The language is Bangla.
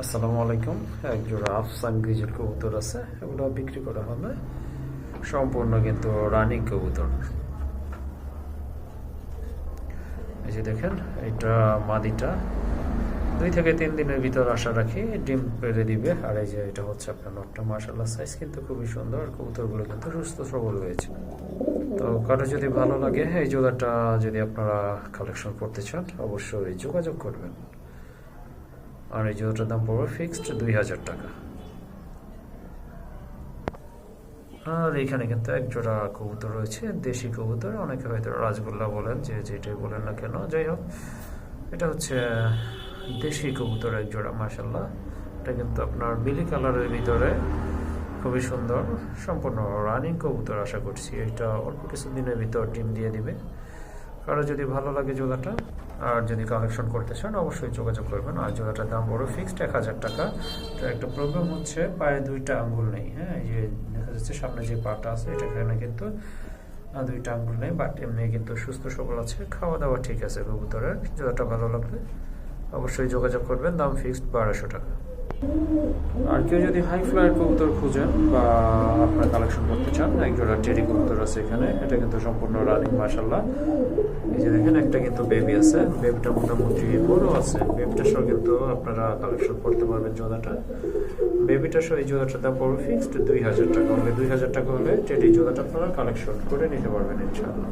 আসসালামু আলাইকুম। এক জোড়া আফসান গ্রিজের কবুতর আছে, এগুলো বিক্রি করা হবে। সম্পূর্ণ কিন্তু রানিং কবুতর। এই যে দেখেন, এটা মাদিটা। দুই থেকে তিন দিনের ভিতর আশা রাখি ডিম পেরে দিবে। আর এই যে এটা হচ্ছে আপনার নটটা মার্শাল্লাহ সাইজ কিন্তু খুবই সুন্দর। কবুতরগুলো কিন্তু সুস্থ সবল হয়েছে। তো কারও যদি ভালো লাগে, এই জোড়াটা যদি আপনারা কালেকশন করতে চান, অবশ্যই যোগাযোগ করবেন। আর এই জুতোটার দাম পড়বে ফিক্সড দুই হাজার টাকা। আর এখানে কিন্তু এক জোড়া কবুতর রয়েছে, দেশি কবুতর। অনেকে হয়তো রাজগোল্লা বলেন, যে যেটাই বলেন না কেন। যাই হোক, এটা হচ্ছে, দেশি কবুতর এক জোড়া মাসাল্লাহ এটা কিন্তু আপনার বিলি কালারের ভিতরে খুবই সুন্দর, সম্পূর্ণ রানিং কবুতর আশা করছি। এটা অল্প কিছু দিনের ভিতর ডিম দিয়ে দিবে। কারও যদি ভালো লাগে জোড়াটা, আর যদি কালেকশন করতে চান, অবশ্যই যোগাযোগ করবেন। আর জোড়াটার দাম বড় ফিক্সড এক হাজার টাকা। তো একটা প্রবলেম হচ্ছে, পায়ে দুইটা আঙ্গুল নেই হ্যাঁ? যে দেখা যাচ্ছে সামনে যে পাটা আছে, এটা এখানে কিন্তু দুইটা আঙ্গুল নেই বাট এমনি কিন্তু সুস্থ সবল আছে। খাওয়া দাওয়া ঠিক আছে, কবুতরের। জোড়াটা ভালো লাগলে অবশ্যই যোগাযোগ করবেন, দাম ফিক্সড বারোশো টাকা। আর কেউ যদি হাই ফ্লাইয়ের কবুতর খুঁজেন বা আপনার কালেকশন করতে চান, এক জোড়া টেরি কবুতর আছে এখানে, এটা কিন্তু সম্পূর্ণ রানিং মাসাল্লাহ এই যে দেখেন, একটা কিন্তু বেবি আছে বেবিটা মোটামুটি বড় আছে বেবিটার সহ কিন্তু আপনারা কালেকশন করতে পারবেন জোড়াটা। বেবিটার সহ এই জোড়াটার দাম পড়বে ফিক্সড দুই হাজার টাকা। হলে দুই হাজার টাকা হলে টেডি জোড়াটা আপনারা কালেকশন করে নিতে পারবেন, ইনশাআল্লাহ।